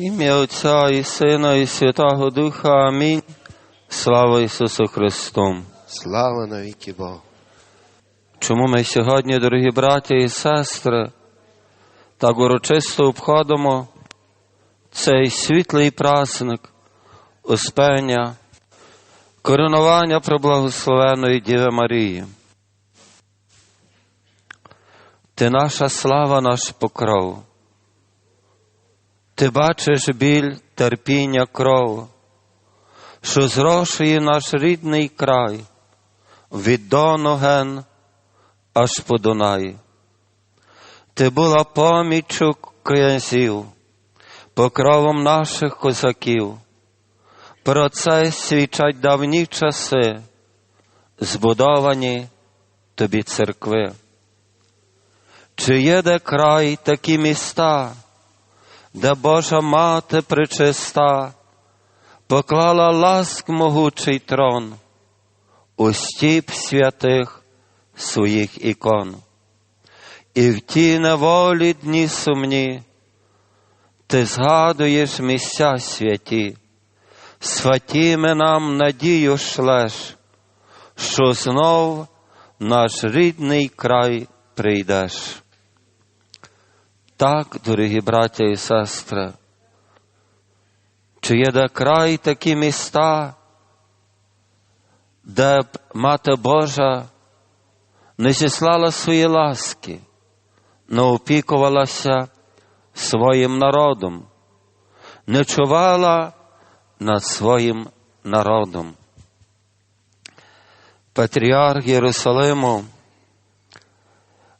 Ім'я Отця і Сина, і Святого Духа. Амінь. Слава Ісусу Христу. Слава навіки Богу. Чому ми сьогодні, дорогі браті і сестри, так урочисто обходимо цей світлий праздник Успення, коронування преблагословеної Діви Марії. Ти наша слава, наш покров. Ти бачиш біль, терпіння, кров, що зрошує наш рідний край від Дону аж по Дунай. Ти була поміччю князів, покровом наших козаків. Про це свідчать давні часи, збудовані тобі церкви. Чи є де край такі міста, де Божа мати причиста поклала ласк могучий трон у стіп святих своїх ікон, і в ті неволі дні сумні, ти згадуєш місця святі, святіми нам надію шлеш, що знов наш рідний край прийдеш. Так, дорогі браття і сестри, чи є де край такі міста, де б Мати Божа не зіслала свої ласки, не опікувалася своїм народом, не чувала над своїм народом. Патріарх Єрусалиму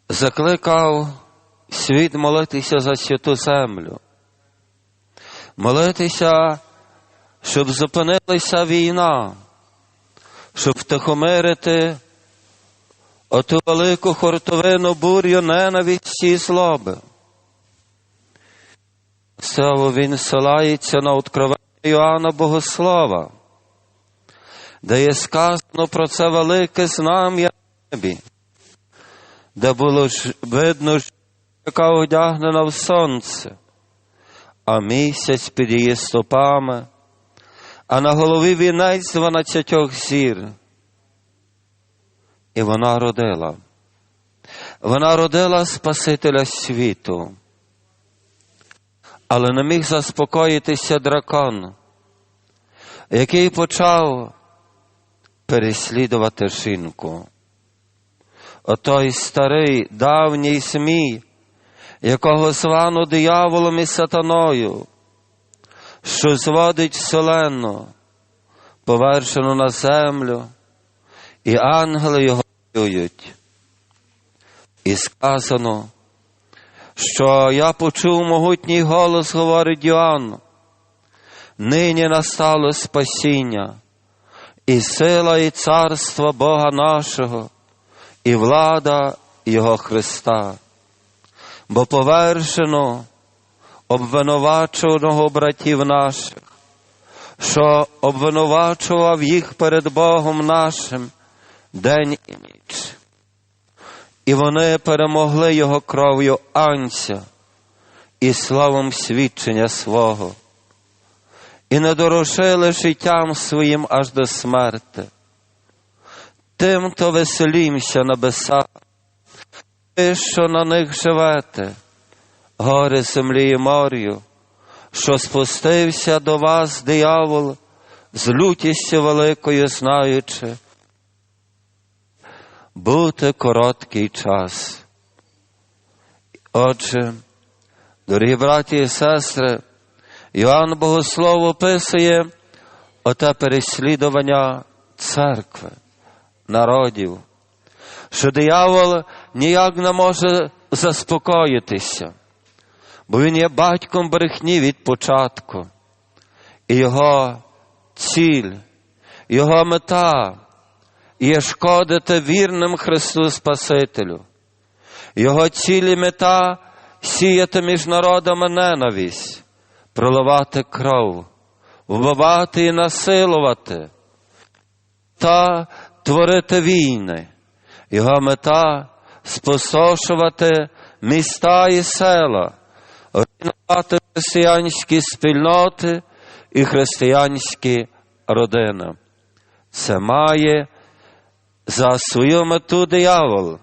закликав світ молитися за святу землю, молитися, щоб зупинилася війна, щоб втихомирити оту велику хортовину бурю ненависті і злоби. Слово він силається на откровення Іоанна Богослова, де є сказано про це велике знам'я небі, де було видно, яка одягнена в сонце, а місяць під її стопами, а на голові вінець дванадцятьох зір. І вона родила. Вона родила Спасителя світу, але не міг заспокоїтися дракон, який почав переслідувати жінку. Отой старий давній смій, якого звано дияволом і сатаною, що зводить вселенну, повершену на землю, і ангели його воюють. І сказано, що я почув могутній голос, говорить Йоанн, нині настало спасіння, і сила, і царство Бога нашого, і влада Його Христа бо повершено обвинуваченого братів наших, що обвинувачував їх перед Богом нашим день і ніч. І вони перемогли його кров'ю анця і славом свідчення свого, і не дорушили життям своїм аж до смерти. Тим, то веселімся небеса, ви, що на них живете, гори землі і морю, що спустився до вас, диявол, з лютістю великою знаючи, бути короткий час. Отже, дорогі браті і сестри, Іоанн Богослов описує оте переслідування церкви, народів, що диявол ніяк не може заспокоїтися, бо він є батьком брехні від початку, і його ціль, його мета є шкодити вірним Христу Спасителю. Його ціль і мета сіяти між народами ненависть, проливати кров, вбивати і насилувати та творити війни. Його мета спосошувати міста і села, руйнувати християнські спільноти і християнські родини. Це має за свою мету диявол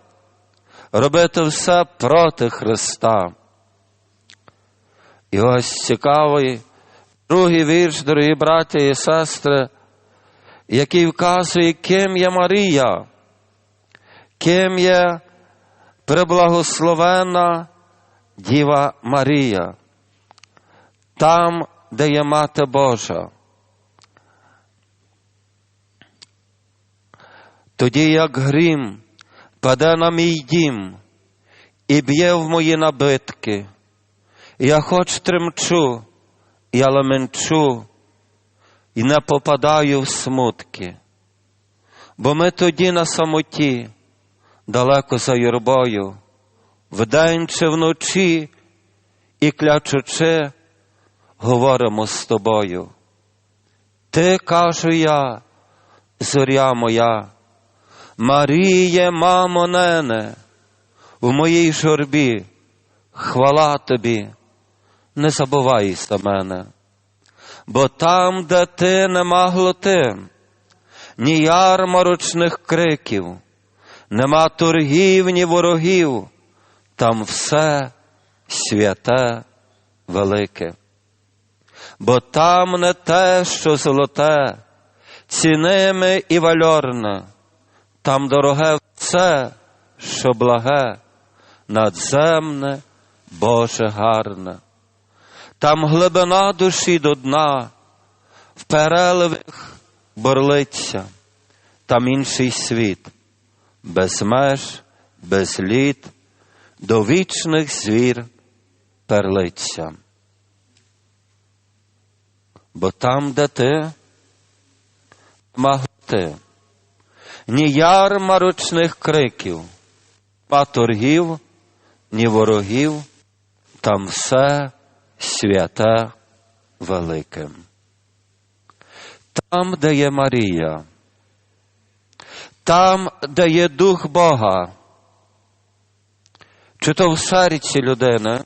робити все проти Христа. І ось цікавий другий вірш, дорогі браті і сестри, який вказує, ким є Марія, ким є преблагословена Діва Марія, там, де є Мати Божа. Тоді, як грім паде на мій дім і б'є в мої набитки, я хоч тремчу, я леменчу і не попадаю в смутки, бо ми тоді на самоті, далеко за юрбою, вдень чи вночі і клячучи, говоримо з тобою. Ти, кажу я, зоря моя, Маріє, мамо нене, у моїй журбі, хвала тобі, не забувайся мене, бо там, де ти нема глоти, ні ярмарочних криків, нема торгів, ні ворогів, там все святе, велике. Бо там не те, що золоте, ціниме і вальорне, там дороге все, що благе, надземне, Боже гарне. Там глибина душі до дна, в переливих борлиться, там інший світ, без меж, без літ, до вічних звір перлиться. Бо там, де ти, маготи, ні ярмарочних криків, па торгів, ні ворогів, там все святе велике. Там, де є Марія, там, де є Дух Бога, чи то в серці людини,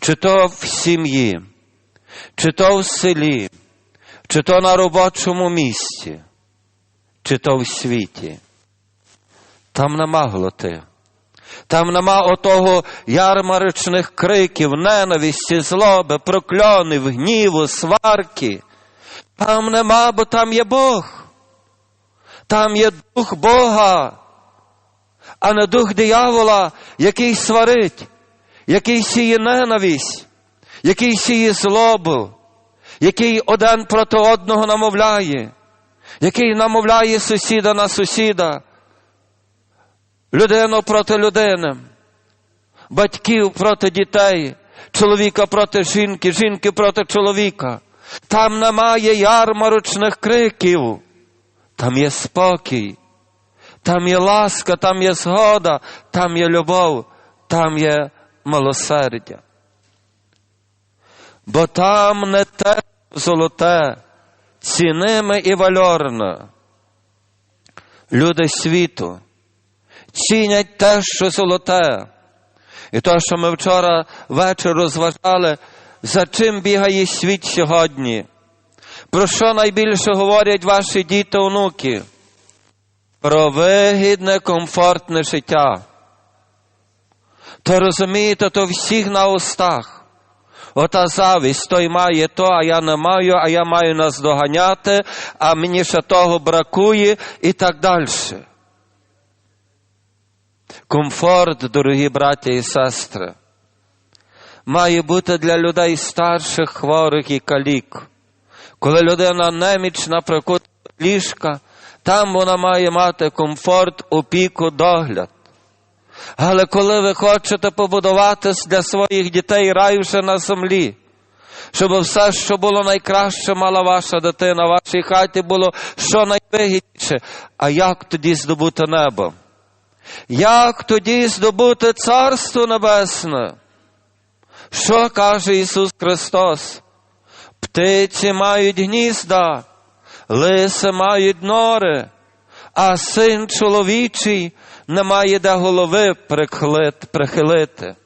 чи то в сім'ї, чи то в селі, чи то на робочому місці, чи то в світі. Там нема глоти. Там нема отого ярмарочних криків, ненависті, злоби, прокльонів, гніву, сварки. Там нема, бо там є Бог. Там є дух Бога, а не дух диявола, який сварить, який сіє ненависть, який сіє злобу, який один проти одного намовляє, який намовляє сусіда на сусіда, людину проти людини, батьків проти дітей, чоловіка проти жінки, жінки проти чоловіка. Там немає ярмарочних криків, там є спокій, там є ласка, там є згода, там є любов, там є милосердя. Бо там не те золоте, ціниме і вальорне. Люди світу цінять те, що золоте. І те, що ми вчора ввечері розважали, за чим бігає світ сьогодні. Про що найбільше говорять ваші діти, онуки? Про вигідне, комфортне життя. То розумієте, то всіх на устах. Ота завість, той має то, а я не маю, а я маю нас доганяти, а мені ще того бракує і так далі. Комфорт, дорогі браті і сестри, має бути для людей старших, хворих і калік. Коли людина немічна прикута ліжка, там вона має мати комфорт, опіку, догляд. Але коли ви хочете побудувати для своїх дітей ще на землі, щоб все, що було найкраще, мала ваша дитина, в вашій хаті було що найвигідніше, а як тоді здобути небо? Як тоді здобути Царство Небесне? Що каже Ісус Христос? Птиці мають гнізда, лиси мають нори, а син чоловічий не має де голови прихилити.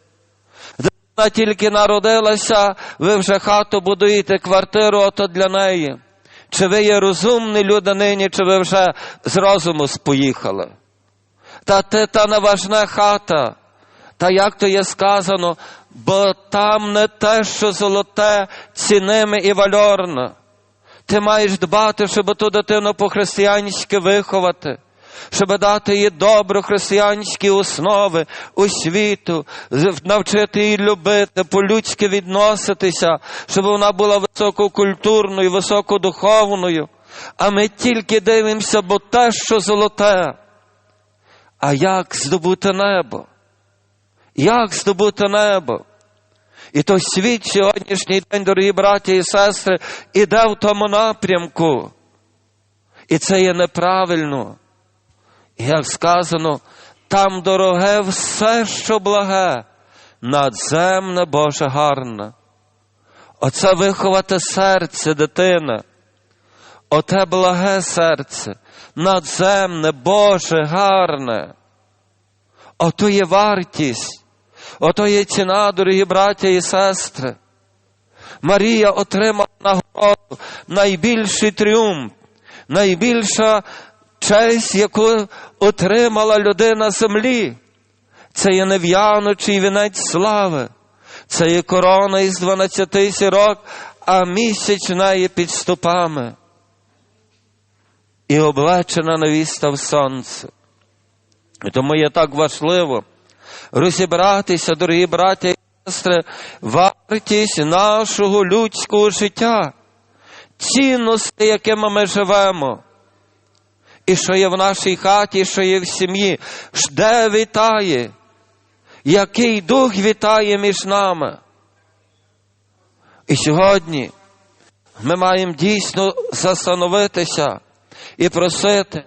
вона тільки народилася, ви вже хату будуєте, квартиру ото для неї. Чи ви є розумні люди нині, чи ви вже з розуму споїхали? Та ти та не важна хата. Та як то є сказано, бо там не те, що золоте, ціниме і вальорне. Ти маєш дбати, щоб ту дитину по-християнськи виховати, щоб дати їй добру християнські основи, освіту, навчити її любити, по-людськи відноситися, щоб вона була висококультурною, високодуховною. А ми тільки дивимося, бо те, що золоте. А як здобути небо? Як здобути небо? І той світ сьогоднішній день, дорогі браті і сестри, іде в тому напрямку. І це є неправильно. І як сказано, там дороге все, що благе, надземне Боже гарне. Оце виховати серце дитини. Оте благе серце, надземне, Боже, гарне. Ото є вартість, ото є ціна, дорогі браття і сестри. Марія отримала нагороду, найбільший тріумф, найбільша честь, яку отримала людина землі. Це є нев'яночий вінець слави, це є корона із дванадцяти сірок, а місяць в неї під ступами. І облечена невіста в сонце. І тому є так важливо розібратися, дорогі браття і сестри, вартість нашого людського життя, цінності, якими ми живемо. І що є в нашій хаті, що є в сім'ї, де вітає, який дух вітає між нами. І сьогодні ми маємо дійсно застановитися і просити.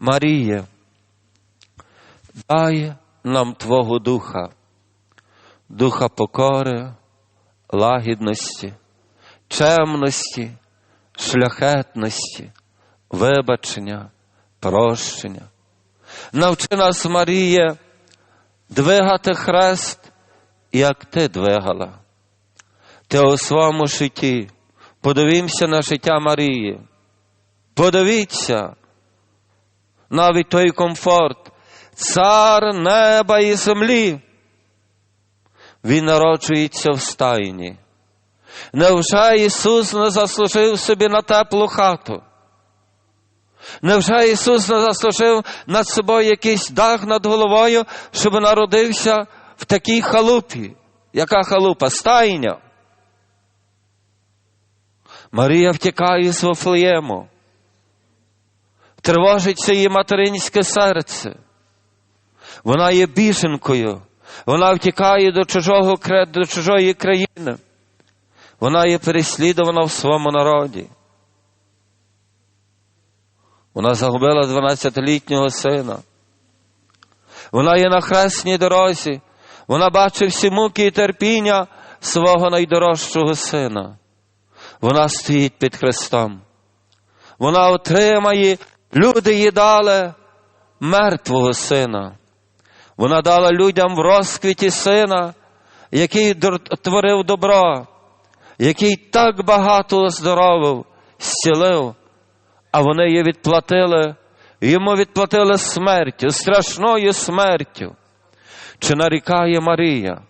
Марія, дай нам Твого Духа, Духа покори, лагідності, чемності, шляхетності, вибачення, прощення. Навчи нас, Марія, двигати хрест, як ти двигала. Ти у своєму житті. Подивімося на життя Марії. Подивіться навіть той комфорт, цар неба і землі. Він народжується в стайні. Невже Ісус не заслужив собі на теплу хату? Невже Ісус не заслужив над собою якийсь дах над головою, щоб народився в такій халупі? Яка халупа? Стайня. Марія втікає з Вафлеєму. Тривожиться її материнське серце. Вона є біженкою. Вона втікає до, чужого, до чужої країни. Вона є переслідувана в своєму народі. Вона загубила 12-літнього сина. Вона є на хресній дорозі. Вона бачить всі муки і терпіння свого найдорожчого сина. Вона стоїть під Христом. Вона отримає, люди їй дали мертвого сина. Вона дала людям в розквіті сина, який творив добро, який так багато оздоровив, зцілив, а вони її відплатили, йому відплатили смертю, страшною смертю. Чи нарікає Марія?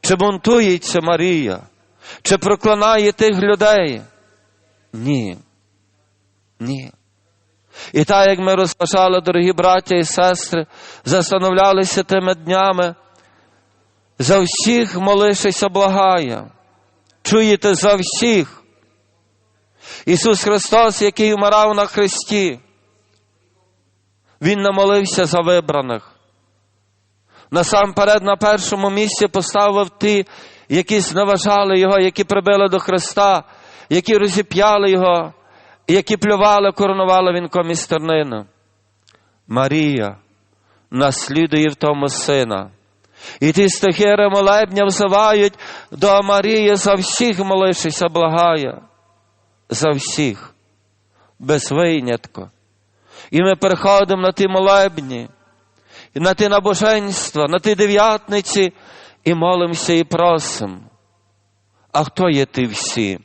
Чи бунтується Марія? Чи проклинає тих людей? Ні. Ні. І так, як ми розважали, дорогі браття і сестри, застановлялися тими днями, за всіх молишися благає. Чуєте за всіх. Ісус Христос, який вмирав на Христі, Він намолився за вибраних. Насамперед на першому місці поставив ті, які зневажали Його, які прибили до Христа, які розіп'яли Його, які плювали, коронували вінком із тернину. Марія наслідує в тому сина. І ті стихири молебня взивають до Марії за всіх молишися благає, за всіх, без винятку. І ми приходимо на ті молебні, на ті набоженства, на ті дев'ятниці, і молимося і просимо. А хто є ти всі?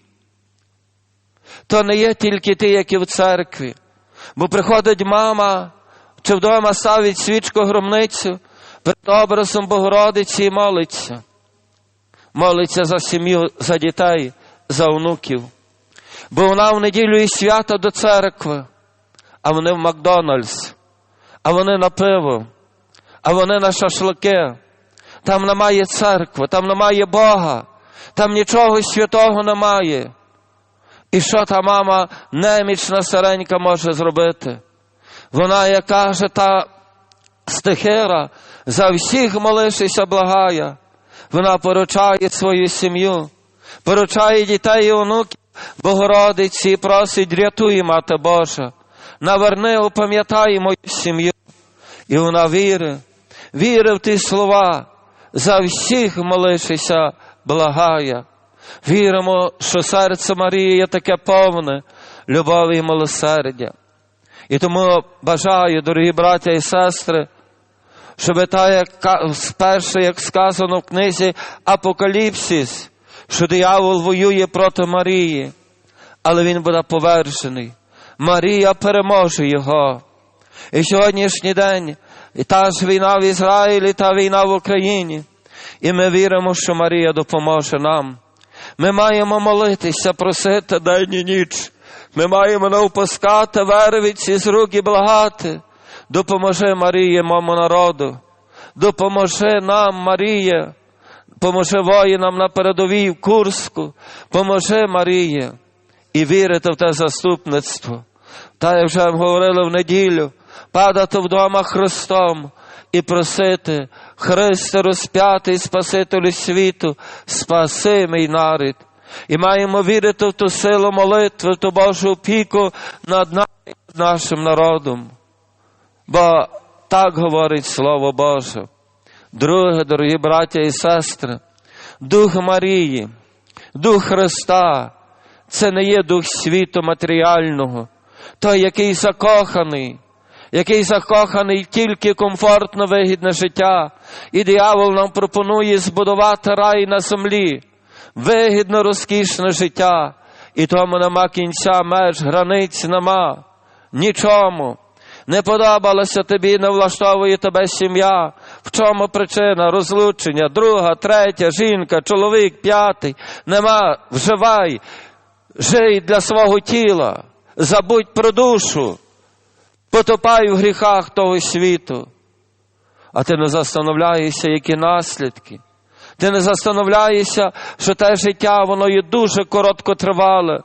То не є тільки ті, які в церкві, бо приходить мама, чи вдома ставить свічку громницю перед образом Богородиці і молиться. Молиться за сім'ю, за дітей, за онуків. Бо вона в неділю і свята до церкви, а вони в Макдональдс, а вони на пиво, а вони на шашлики. Там немає церкви, там немає Бога, там нічого святого немає. І що та мама немічна старенька може зробити? Вона, як каже, та стихира, за всіх молишися благає. Вона поручає свою сім'ю, поручає дітей і онуків Богородиці і просить, рятуй, Мати Божа, наверни, опам'ятай мою сім'ю. І вона вірить, вірить в ті слова, за всіх молишися благає. Віримо, що серце Марії є таке повне любові і милосердя. І тому бажаю, дорогі браття і сестри, щоб та, як спершу, як сказано в книзі Апокаліпсис, що диявол воює проти Марії, але він буде повершений. Марія переможе його. І сьогоднішній день і та ж війна в Ізраїлі, та війна в Україні. І ми віримо, що Марія допоможе нам. Ми маємо молитися, просити день і ніч. Ми маємо не впускати вервиці з рук і благати. Допоможи Марії, моєму народу. Допоможи нам, Марія. Поможи воїнам на передовій в Курську. Поможи Марія. І вірити в те заступництво. Та як вже говорили в неділю, падати вдома Христом і просити, Христе розп'ятий Спасителю світу, спаси мій народ. І маємо вірити в ту силу молитви, в ту Божу опіку над нами, над нашим народом. Бо так говорить Слово Боже. Друге, дорогі браття і сестри, Дух Марії, Дух Христа, це не є дух світу матеріального, той, який закоханий, який закоханий тільки комфортно вигідне життя, і диявол нам пропонує збудувати рай на землі, вигідно розкішне життя, і тому нема кінця, меж, границь нема, нічому. Не подобалося тобі, не влаштовує тебе сім'я. В чому причина розлучення? Друга, третя, жінка, чоловік, п'ятий. Нема, вживай, жий для свого тіла, забудь про душу, потопай в гріхах того світу. А ти не застановляєшся, які наслідки. Ти не застановляєшся, що те життя, воно є дуже короткотривале,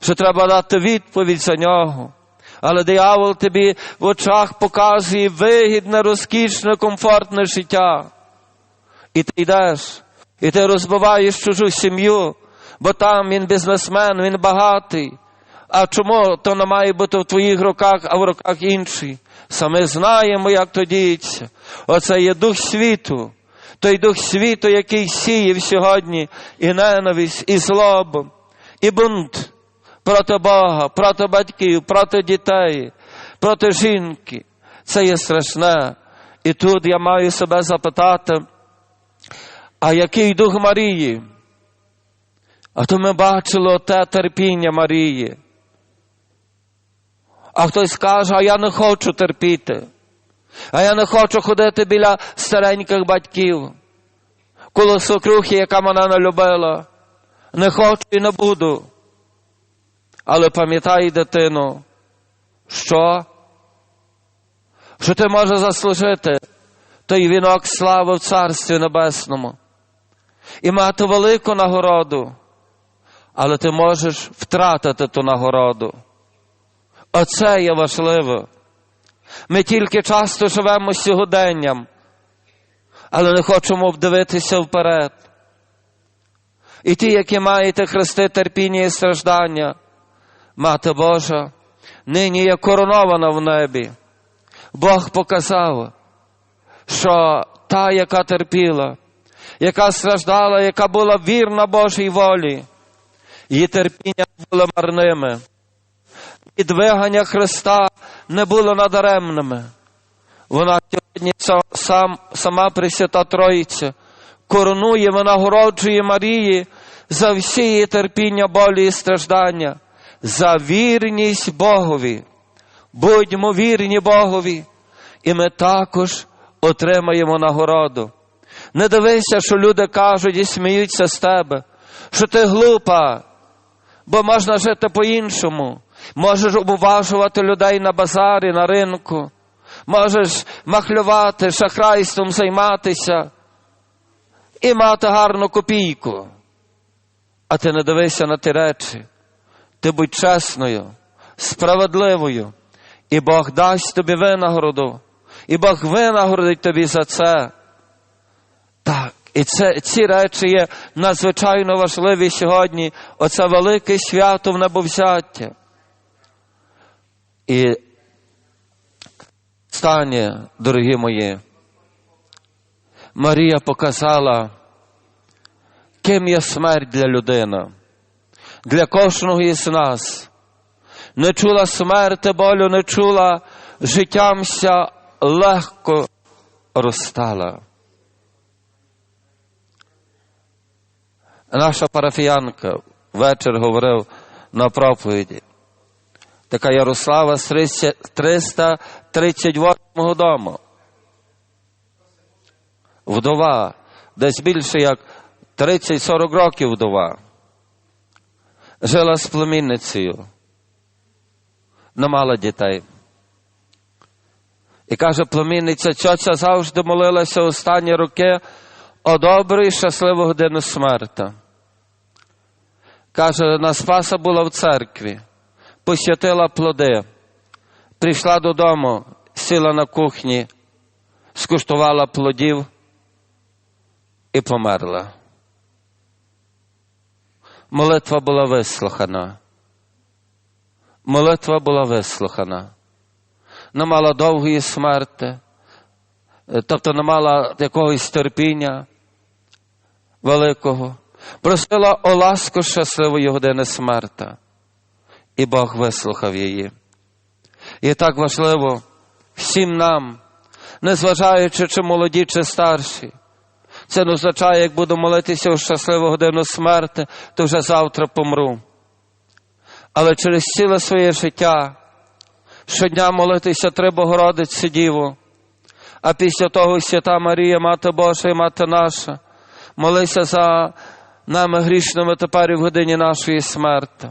що треба дати відповідь за нього. Але диявол тобі в очах показує вигідне, розкішне, комфортне життя. І ти йдеш, і ти розбиваєш чужу сім'ю, бо там він бізнесмен, він багатий. А чому то не має бути в твоїх руках, а в руках інший? Саме знаємо, як то діється. Оце є дух світу, той дух світу, який сіє сьогодні і ненависть, і злобу, і бунт проти Бога, проти батьків, проти дітей, проти жінки. Це є страшне. І тут я маю себе запитати, а який дух Марії? А то ми бачили те терпіння Марії. А хтось каже, а я не хочу терпіти, а я не хочу ходити біля стареньких батьків, коло сокрухи, яка мене не любила. Не хочу і не буду. Але пам'ятай, дитино, що? Що ти можеш заслужити той вінок слави в Царстві Небесному і мати велику нагороду, але ти можеш втратити ту нагороду. Оце є важливо. Ми тільки часто живемо сьогоденням, але не хочемо вдивитися вперед. І ті, які маєте хрести терпіння і страждання, Мати Божа, нині є коронована в небі. Бог показав, що та, яка терпіла, яка страждала, яка була вірна Божій волі, її терпіння було марними. І двигання Христа не було надаремними. Вона сьогодні сам, сама Пресвята Троїця коронує, винагороджує Марії за всі її терпіння, болі і страждання, за вірність Богові. Будьмо вірні Богові, і ми також отримаємо нагороду. Не дивися, що люди кажуть і сміються з тебе, що ти глупа, бо можна жити по-іншому. Можеш обуважувати людей на базарі, на ринку, можеш махлювати, шахрайством займатися і мати гарну копійку. А ти не дивися на ті речі. Ти будь чесною, справедливою, і Бог дасть тобі винагороду, і Бог винагородить тобі за це. Так, і це, ці речі є надзвичайно важливі сьогодні. Оце велике свято в небовзяття. І останнє, дорогі мої, Марія показала, ким є смерть для людини, для кожного із нас. Не чула смерти, болю, не чула, життямся легко розстала. Наша парафіянка вечір говорив на проповіді. Така Ярослава з 338 дому. Вдова, десь більше як 30-40 років вдова. Жила з племінницею. Не мала дітей. І каже племінниця, цьоця завжди молилася останні роки о добру і щасливу годину смерти. Каже, на Спаса була в церкві, посвятила плоди, прийшла додому, сіла на кухні, скуштувала плодів і померла. Молитва була вислухана. Молитва була вислухана. Не мала довгої смерти, тобто не мала якогось терпіння великого. Просила о ласку щасливої години смерта. І Бог вислухав її. І так важливо всім нам, незважаючи, чи молоді, чи старші. Це не означає, як буду молитися у щасливу годину смерти, то вже завтра помру. Але через ціле своє життя щодня молитися три Богородиці Діву, а після того Свята Марія, Мати Божа і Мати наша, молися за нами грішними тепер і в годині нашої смерти.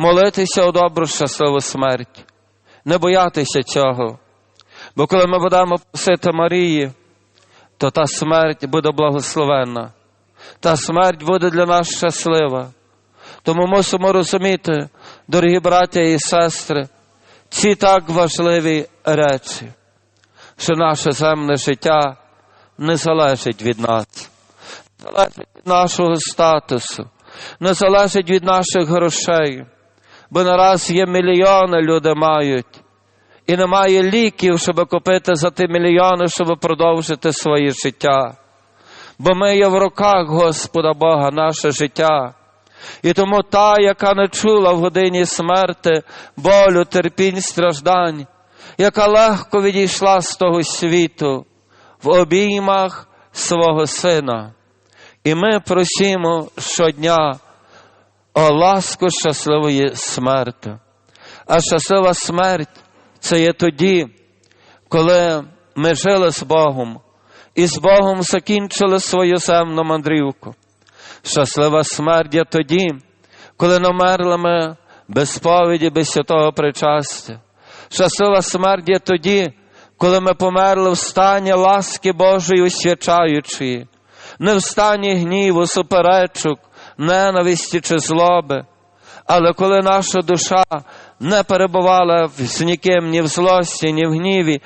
Молитися у добру щасливу смерть, не боятися цього. Бо коли ми будемо просити Марії, то та смерть буде благословенна, та смерть буде для нас щаслива. Тому мусимо розуміти, дорогі браття і сестри, ці так важливі речі, що наше земне життя не залежить від нас, не залежить від нашого статусу, не залежить від наших грошей, бо нараз є мільйони люди мають, і немає ліків, щоб купити за ті мільйони, щоб продовжити своє життя. Бо ми є в руках Господа Бога, наше життя. І тому та, яка не чула в годині смерти, болю, терпінь, страждань, яка легко відійшла з того світу в обіймах свого сина. І ми просимо щодня о ласку щасливої смерти. А щаслива смерть це є тоді, коли ми жили з Богом і з Богом закінчили свою земну мандрівку. Щаслива смерть є тоді, коли намерли ми без сповіді, без святого причастя. Щаслива смерть є тоді, коли ми померли в стані ласки Божої освячаючої, не в стані гніву, суперечок, ненависті чи злоби, але коли наша душа не перебувала з ніким ні в злості, ні в гніві,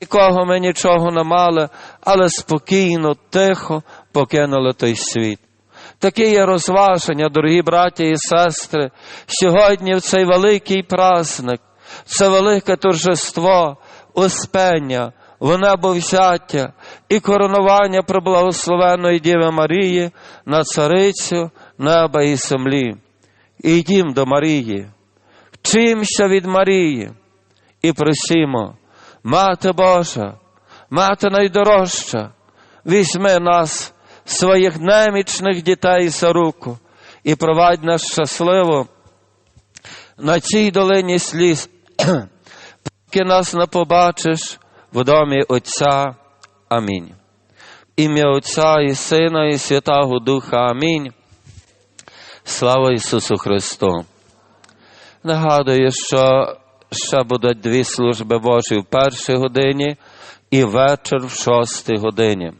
нікого ми нічого не мали, але спокійно, тихо покинули той світ. Таке є розваження, дорогі браті і сестри, сьогодні в цей великий праздник, це велике торжество, успення, в небо взяття і коронування преблагословенної Діви Марії на царицю неба і землі. І йдім до Марії, вчимося від Марії і просимо, Мати Божа, Мати найдорожча, візьми нас, своїх немічних дітей за руку і провадь нас щасливо на цій долині сліз, поки нас не побачиш в домі Отця. Амінь. Ім'я Отця і Сина, і Святого Духа. Амінь. Слава Ісусу Христу. Нагадую, що ще будуть дві служби Божі в першій годині і вечір в шостій годині.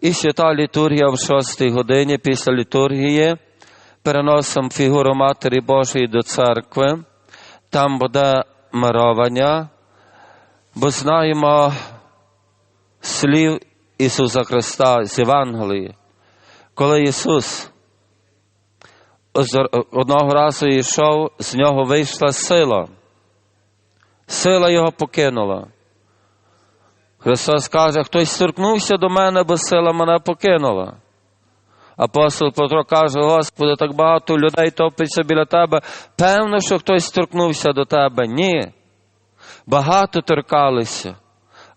І свята літургія в шостій годині після літургії переносимо фігуру Матері Божої до церкви. Там буде мировання, бо знаємо слів Ісуса Христа з Євангелії, коли Ісус одного разу йшов, з нього вийшла сила. Сила його покинула. Христос каже, хтось торкнувся до мене, бо сила мене покинула. Апостол Петро каже, Господи, так багато людей топиться біля тебе. Певно, що хтось торкнувся до тебе. Ні. Багато торкалися.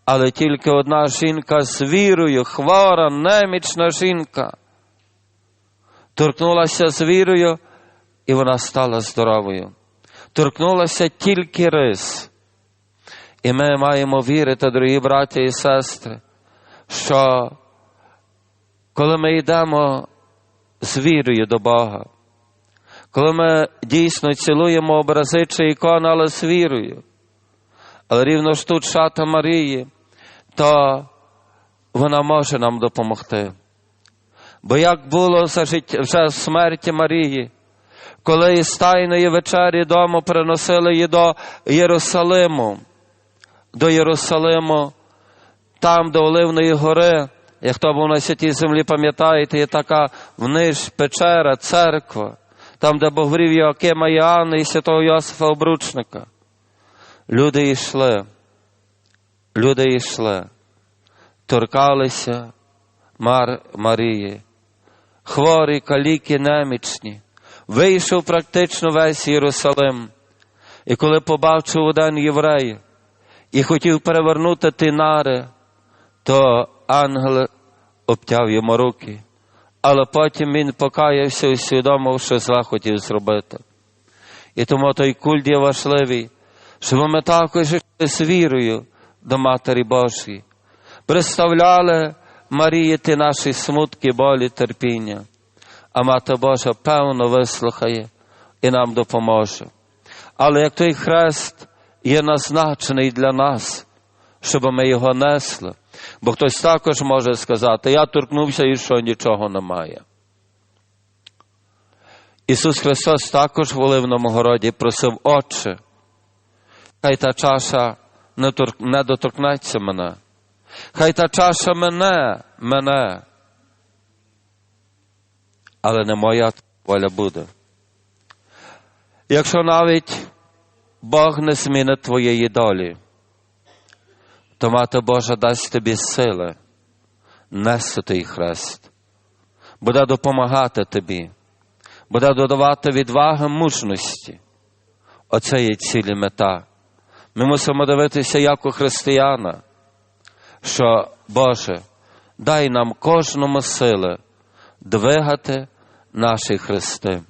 Але тільки одна жінка з вірою, хвора, немічна жінка, торкнулася з вірою, і вона стала здоровою. Торкнулася тільки рис. І ми маємо вірити, дорогі браті і сестри, що коли ми йдемо з вірою до Бога, коли ми дійсно цілуємо образи чи ікони, але з вірою, але рівно ж тут шата Марії, то вона може нам допомогти. Бо як було за життя вже смерті Марії, коли із тайної вечері дому приносили її до Єрусалиму, до Єрусалиму, там до Оливної гори, як хто був на святій землі, пам'ятаєте, є така вниж печера, церква, там, де Бог врів Йоакима Іоанна і святого Йосифа Обручника. Люди йшли, люди йшли, торкалися Мар Марії, хворі, каліки, немічні. Вийшов практично весь Єрусалим. І коли побачив один єврей і хотів перевернути ті нари, то ангел обтяв йому руки. Але потім він покаявся і усвідомив, що зла хотів зробити. І тому той культ є важливий, щоб ми також з вірою до Матері Божої, представляли Марії ті наші смутки, болі, терпіння. А Мати Божа певно вислухає і нам допоможе. Але як той хрест є назначений для нас, щоб ми його несли, бо хтось також може сказати, я торкнувся і що нічого немає. Ісус Христос також в Оливному городі просив, Отче, хай та чаша не доторкнеться мене, хай та чаша мене, мене, але не моя воля буде. Якщо навіть Бог не змінить твоєї долі, то Мати Божа дасть тобі сили нести той хрест, буде допомагати тобі, буде додавати відваги мужності. Оце є цілі мета. Ми мусимо дивитися, як у християна, що Боже, дай нам кожному сили двигати наші хрести.